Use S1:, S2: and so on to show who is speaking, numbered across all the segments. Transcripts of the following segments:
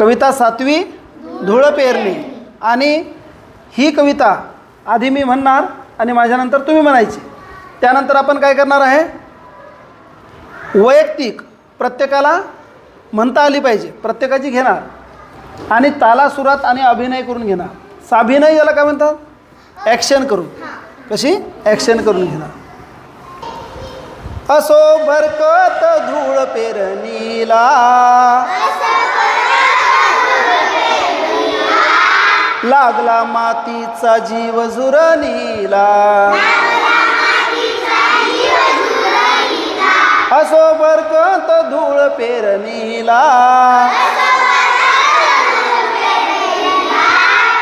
S1: कविता सातवी धुळं पेरली. आणि ही कविता आधी मी म्हणणार आणि माझ्यानंतर तुम्ही म्हणायची. त्यानंतर आपण काय करणार आहे? वैयक्तिक प्रत्येकाला म्हणता आली पाहिजे प्रत्येकाची घेणार. आणि तालासुरात आणि अभिनय करून घेणार. साभिनय याला काय म्हणतात? ॲक्शन करून. कशी? ॲक्शन करून घेणार. असो बरकत धूळ पेरणीला. लागला मातीचा जीव जुरणीला. असो बरकत धूळ पेरणीला.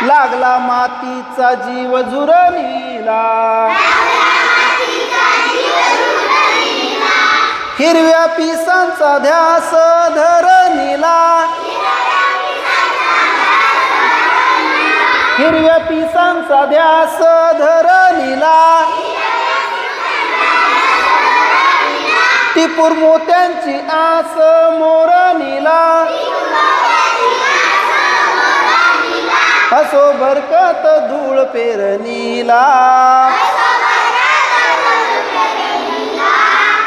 S1: लागला मातीचा जीव जुरणीला. हिरव्या पिसांचा ध्यास धरणीला. हिरव्या पिसांचा ध्यास धरणीला टिपूर मोत्यांची आस मोरणीला. असो भरकत धूळ पेरणीला.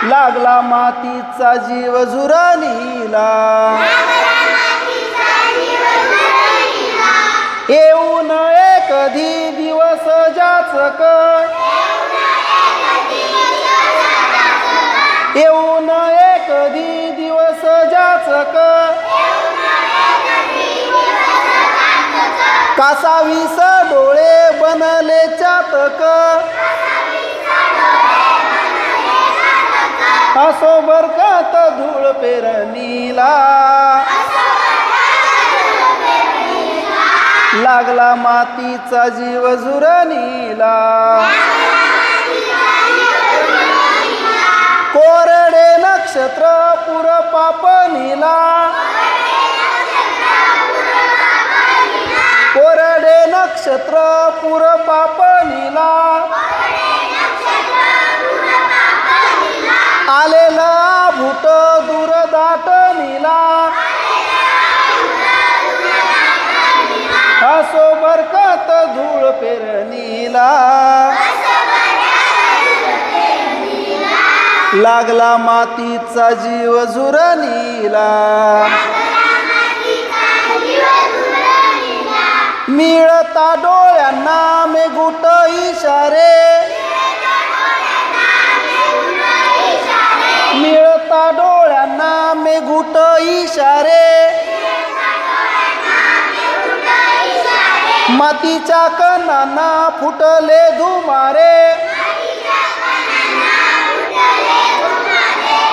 S1: लागला मातीचा जीव झुरणीला येऊ नये कधी दिवस जाच येऊ नये कधी दिवस जाचक कासावीस डोळे बनले चातक. असो बरकत धूळ पेरणीला. लागला मातीचा जीव झुरणीला कोरडे नक्षत्र पुर पापनीला कोरडे नक्षत्र पुर पापनीला आलेला भूत दूर दाटनीला असो बरकत धूळ पेरणीला. लागला मातीचा जीव झुरणीला. मिळता डोळ्यांना मेघुट इशारे. मिळता डोळ्यांना मेघुट इशारे. मातीच्या कणांना फुटले धुमारे.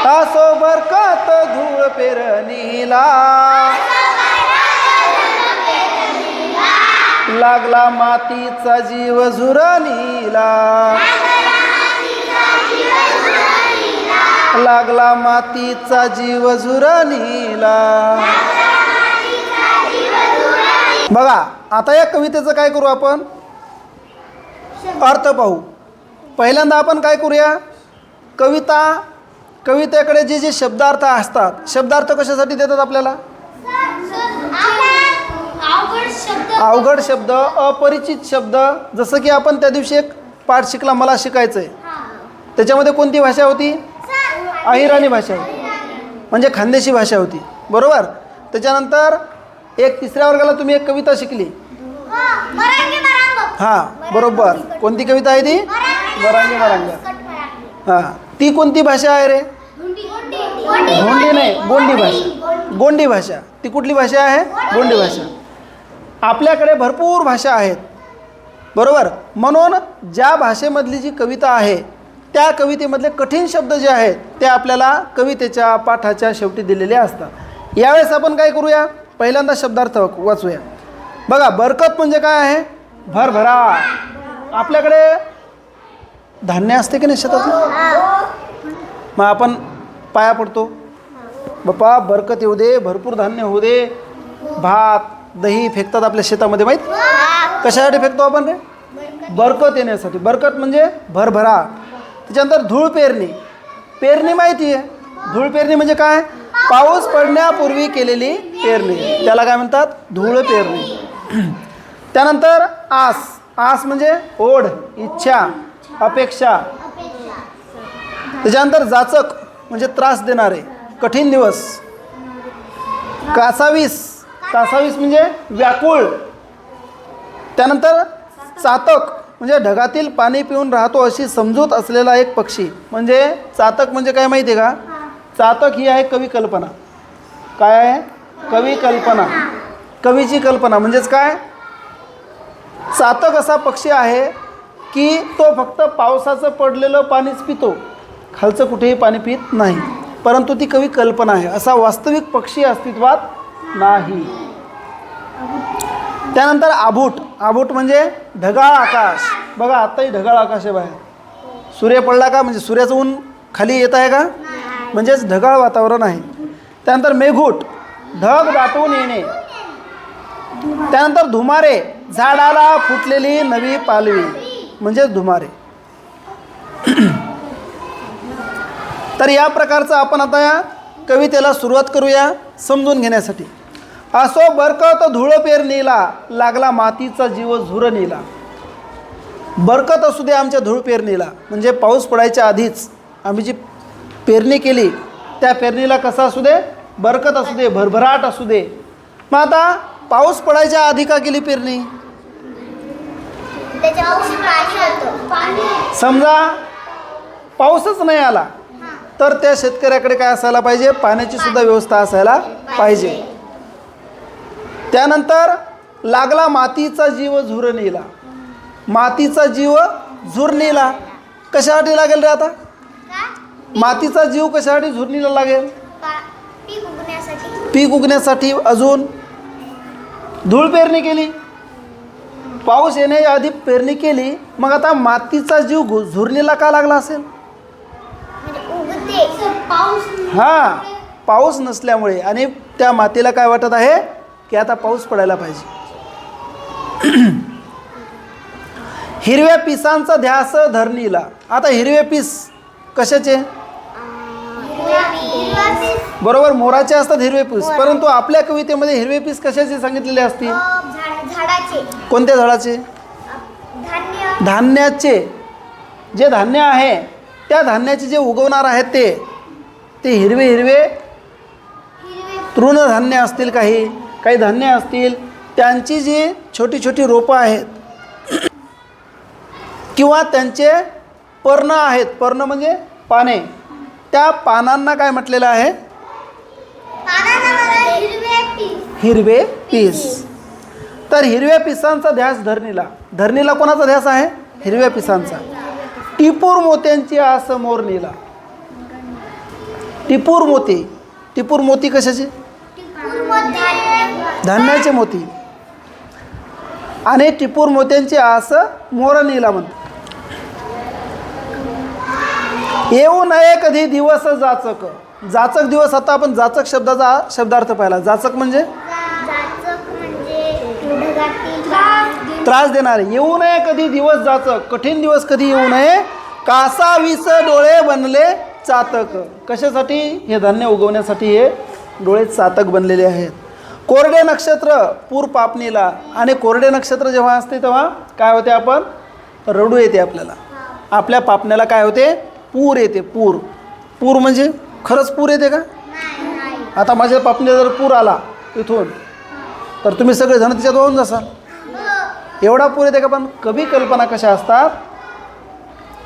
S1: असो बरकत धूळ पेरणीला. लागला मातीचा जीव झुरणीला लागला मातीचा जीव झुरणीला बघा आता या कवितेचं काय करू आपण? अर्थ पाहू. पहिल्यांदा आपण काय करूया? कविता कवितेकडे जे जे शब्दार्थ असतात शब्दार्थ कशासाठी देतात आपल्याला? अवघड शब्द. अपरिचित शब्द. जसं की आपण त्या दिवशी एक पाठ शिकला मला शिकायचं आहे त्याच्यामध्ये कोणती भाषा होती? अहिराणी भाषा होती. म्हणजे खानदेशी भाषा होती. बरोबर? त्याच्यानंतर एक तिसऱ्या वर्गाला तुम्ही एक कविता शिकली. हां बरोबर. कोणती कविता आहे ती? वरांगी वरांग हां ती कोणती भाषा आहे रे? गोंडी नाही गोंडी भाषा. गोंडी भाषा. ती कुठली भाषा आहे? गोंडी भाषा. आपल्याकडे भरपूर भाषा आहेत. बरोबर? म्हणून ज्या भाषेमधली जी कविता आहे त्या कवितेमधले कठीण शब्द जे आहेत ते आपल्याला कवितेच्या पाठाच्या शेवटी दिलेले असतात. यावेळेस आपण काय करूया? पहिल्यांदा शब्दार्थ वाचूया. बघा बरकत म्हणजे काय आहे? भरभरा. आपल्याकडे धान्य असते की नाही शेतात मग आपण पाया पडतो. बाप्पा बरकत येऊ दे भरपूर धान्य होऊ दे. भात दही फेकतात आपल्या शेतामध्ये माहीत? कशासाठी फेकतो आपण रे? बरकत येण्यासाठी. बरकत म्हणजे भरभरा. त्याच्यानंतर धूळ पेरणी. पेरणी माहिती आहे. धूळ पेरणी म्हणजे काय? पाऊस पडण्यापूर्वी केलेली पेरणी. त्याला काय म्हणतात? धूळ पेरणी. त्यानंतर आस. आस म्हणजे ओढ इच्छा अपेक्षा. त्याच्यानंतर जाचक म्हणजे त्रास देणारे कठीण दिवस. कासावीस. कासावीस म्हणजे व्याकुळ. त्यानंतर चातक म्हणजे ढगातील पाणी पिऊन राहतो अशी समजूत असलेला एक पक्षी. म्हणजे चातक म्हणजे काय माहिती आहे का? चातक ही आहे कवी कल्पना. काय आहे? कवी कल्पना. कवीची कल्पना. म्हणजेच काय? चातक असा पक्षी आहे की तो फक्त पावसाचं पडलेलं पाणीच पितो. खालचं कुठेही पाणी पित नाही. परंतु ती कवी कल्पना आहे. असा वास्तविक पक्षी अस्तित्वात नाही. त्यानंतर आभूट. आभूट म्हणजे ढगाळ आकाश. बघा आत्ताही ढगाळ आकाश आहे बाहेर. सूर्य पडला का? म्हणजे सूर्याचं ऊन खाली येत आहे का? म्हणजेच ढगाळ वातावरण आहे. त्यानंतर मेघूट ढग दाटून येणे. त्यानंतर धुमारे झाडाला फुटलेली नवी पालवी म्हणजेच धुमारे. तर या प्रकारचं आपण आता या कवितेला सुरुवात करूया समजून घेण्यासाठी. असो बरकत धुळ पेरणीला लागला मातीचा जीव झुर नेला. बरकत असू दे आमच्या धूळ पेरणीला म्हणजे पाऊस पडायच्या आधीच आम्ही जी पेरणी केली. त्या पेरणीला कसा असू दे? बरकत असू दे भरभराट असू दे. मग आता पाऊस पडायच्या आधी का केली पेरणी? समजा पाऊसच नाही आला तर त्या शेतकऱ्याकडे काय असायला पाहिजे? पाण्याची सुद्धा व्यवस्था असायला पाहिजे. त्यानंतर लागला मातीचा जीव झुरणीला मातीचा जीव झुरणीला कशासाठी लागेल रे आता?
S2: का
S1: मातीचा जीव कशासाठी झुरणीला लागेल?
S2: पीक उगण्यासाठी.
S1: पीक उगण्यासाठी अजून? धूळ पेरणी केली. पाऊस येण्याच्या आधी पेरणी केली. मग आता मातीचा जीव झुरणीला का लागला असेल?
S2: म्हणजे
S1: हां पाऊस नसल्यामुळे. आणि त्या मातीला काय वाटत आहे? की आता पाऊस पडायला पाहिजे. हिरव्या पिसांचा ध्यास धरणीला. आता हिरवे पीस कशाचे? बरोबर मोराचे असतात हिरवे पीस. परंतु आपल्या कवितेमध्ये हिरवे पीस कशाचे सांगितलेले असतील? कोणत्या झाडाचे?
S2: धान्य.
S1: धान्याचे. जे धान्य आहे त्या धान्याचे जे उगवणार आहेत ते ते हिरवे हिरवे
S2: हिरवे.
S1: तृणधान्य असतील काही. काही धान्य असतील त्यांची जी छोटी छोटी रोपं आहेत किंवा त्यांचे पर्ण आहेत. पर्ण म्हणजे पाने. त्या पानांना काय म्हटलेलं आहे?
S2: हिरवे
S1: पीस. तर हिरव्या पिसांचा ध्यास धरणीला. धरणीला कोणाचा ध्यास आहे? हिरव्या पिसांचा. टिपूर मोत्यांची आस मोरणीला. टिपूर मोती. टिपूर मोती कशाचे? धान्याचे मोती. आणि टिपूर मोत्यांची आस मोरणीला म्हणतात. येऊ नये कधी दिवस जाचक. जाचक दिवस आता आपण जाचक शब्दाचा शब्दार्थ पाहिला. जाचक म्हणजे?
S2: म्हणजे
S1: त्रास देणारे. येऊ नये कधी दिवस जाचक. कठीण दिवस कधी येऊ नये? कासा विस डोळे बनले चातक. कशासाठी? हे धान्य उगवण्यासाठी हे डोळे चातक बनलेले आहेत. कोरडे नक्षत्र पूर पापणीला. आणि कोरडे नक्षत्र जेव्हा असते तेव्हा काय होते आपण? रडू येते आपल्याला. आपल्या पापण्याला काय होते? पूर येते पूर. पूर म्हणजे खरंच पूर येते का? आता माझ्या पापणीला जर पूर आला इथून तर तुम्ही सगळे जण तिच्यात वाहून जासाल. एवढा पूर येते का? पण कमी कल्पना कशा असतात?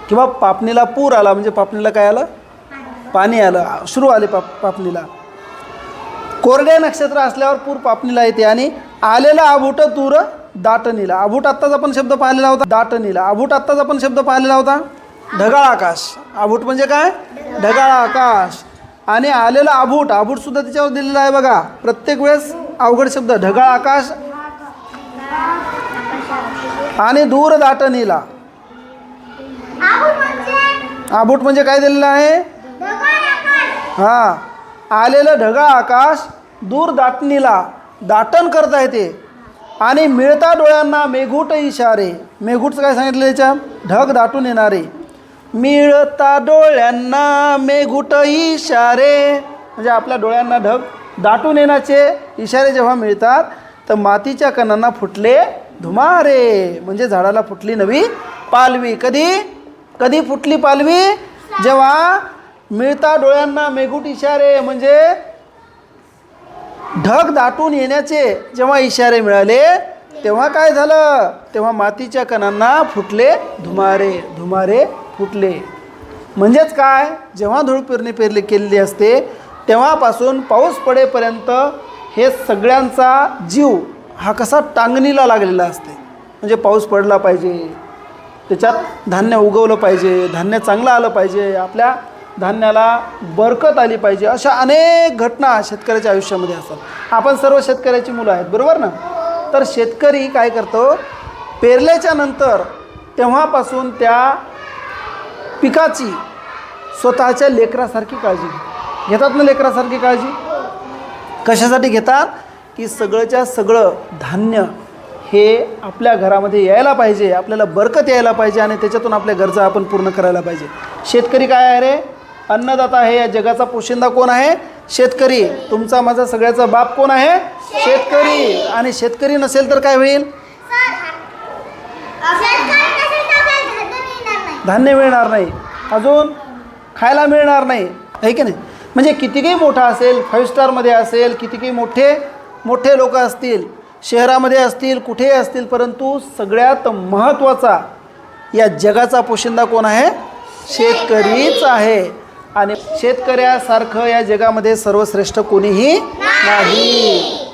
S1: किंवा पापणीला पूर आला म्हणजे पापणीला काय आलं? पाणी आलं. सुरू आले पाप पापणीला. कोरडे नक्षत्र असल्यावर पूर पापणीला येते आणि आलेला आभूट तूर दाटणीला. आभूट आत्ताच आपण शब्द पाहिलेला होता. दाटणीला. आभूट आत्ताच आपण शब्द पाहिलेला होता. ढगाळ आकाश. आभूट म्हणजे काय? ढगाळ आकाश. आणि आलेलं आभूट आभूटसुद्धा त्याच्यावर दिलेलं आहे बघा. प्रत्येक वेळेस अवघड शब्द ढगाळ आकाश. आणि दूर दाटणीला. आभूट म्हणजे काय दिलेलं आहे? हां. आलेलं ढगाळ आकाश दूर दाटणीला. दाटण करता येते. आणि मिळता डोळ्यांना मेघूट इशारे. मेघूटचं काय सांगितलं याच्या ढग दाटून येणारे. मिळता डोळ्यांना मेघुट इशारे. म्हणजे आपल्या डोळ्यांना ढग दाटून येण्याचे इशारे जेव्हा मिळतात तर मातीच्या कणांना फुटले धुमारे. म्हणजे झाडाला फुटली नवी पालवी. कधी? कधी फुटली पालवी? जेव्हा मिळता डोळ्यांना मेघूट इशारे. म्हणजे ढग दाटून येण्याचे जेव्हा इशारे मिळाले तेव्हा काय झालं? तेव्हा मातीच्या कणांना फुटले धुमारे. धुमारे फुटले. म्हणजेच काय? जेव्हा धूळ पेरणी पेरली केलेली असते तेव्हापासून पाऊस पडेपर्यंत हे सगळ्यांचा जीव हा कसा टांगणीला लागलेला असते. म्हणजे पाऊस पडला पाहिजे त्याच्यात धान्य उगवलं पाहिजे धान्य चांगलं आलं पाहिजे आपल्या धान्याला बरकत आली पाहिजे अशा अनेक घटना शेतकऱ्याच्या आयुष्यामध्ये असतात. आपण सर्व शेतकऱ्याची मुलं आहेत बरोबर ना? तर शेतकरी काय करतो? पेरल्याच्या नंतर तेव्हापासून त्या पिकाची स्वतःच्या लेकरासारखी काळजी घेतात ना लेकरासारखी काळजी? कशासाठी घेतात? की सगळंच्या सगळं धान्य हे आपल्या घरामध्ये यायला पाहिजे आपल्याला बरकत यायला पाहिजे आणि त्याच्यातून आपल्या गरजा आपण पूर्ण करायला पाहिजे. शेतकरी काय आहे रे? अन्नदाता आहे या जगाचा पोशिंदा कोण आहे? शेतकरी. तुमचा माझा सगळ्याचा बाप कोण आहे? शेतकरी. आणि शेतकरी नसेल तर काय होईल
S2: सरकार नसेल तर आपल्याला धान्य मिळणार नाही
S1: धान्य मिळणार नाही. अजून खायला मिळणार नाही. आहे की नाही? म्हणजे कितीही मोठा असेल फाईव्ह स्टारमध्ये असेल कितीही मोठे मोठे लोक असतील शहरामध्ये असतील कुठेही असतील परंतु सगळ्यात महत्त्वाचा या जगाचा पोशिंदा कोण आहे? शेतकरीच आहे. आणि शेतकऱ्यासारखं या जगामध्ये सर्वश्रेष्ठ कोणीही नाही.